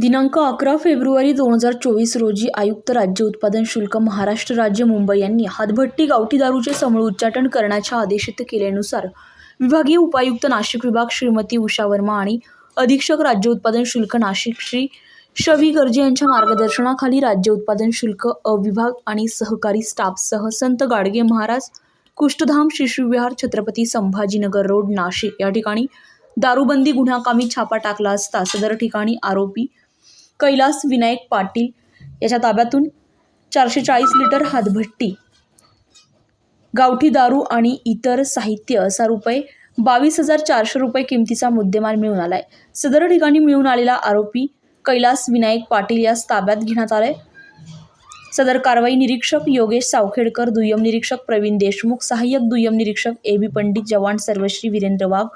दिनांक अकरा फेब्रुवारी दोन हजार चोवीस रोजी आयुक्त राज्य उत्पादन शुल्क महाराष्ट्र राज्य मुंबई यांनी हातभट्टी गावठी दारूचे समूळ उच्चाटन करण्याच्या आदेशित केल्यानुसार विभागीय उपायुक्त नाशिक विभाग श्रीमती उषा वर्मा आणि अधीक्षक राज्य उत्पादन शुल्क नाशिक श्री शवी गर्जे यांच्या मार्गदर्शनाखाली राज्य उत्पादन शुल्क अविभाग आणि सहकारी स्टाफसह संत गाडगे महाराज कुष्ठधाम शिशुविहार छत्रपती संभाजीनगर रोड नाशिक. या ठिकाणी दारूबंदी गुन्हा कामी छापा टाकला असता सदर ठिकाणी आरोपी कैलास विनायक पाटील याच्या ताब्यातून चारशे चाळीस लिटर हातभट्टी गावठी दारू आणि इतर साहित्य असा रुपये बावीस हजार चारशे रुपये किमतीचा मुद्देमाल मिळून आला आहे सदर ठिकाणी मिळून आलेला आरोपी कैलास विनायक पाटील यास ताब्यात घेण्यात आलाय. सदर कारवाई निरीक्षक योगेश सावखेडकर दुय्यम निरीक्षक प्रवीण देशमुख सहाय्यक दुय्यम निरीक्षक ए बी पंडित जवान सर्वश्री वीरेंद्र वाघ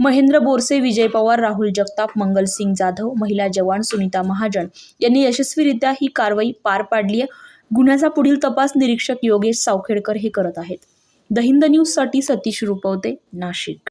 महेंद्र बोरसे विजय पवार राहुल जगताप मंगलसिंग जाधव महिला जवान सुनीता महाजन यांनी यशस्वीरित्या ही कारवाई पार पाडली आहे गुन्ह्याचा पुढील तपास निरीक्षक योगेश सावखेडकर हे करत आहेत. द हिंद न्यूजसाठी सतीश रुपवते नाशिक.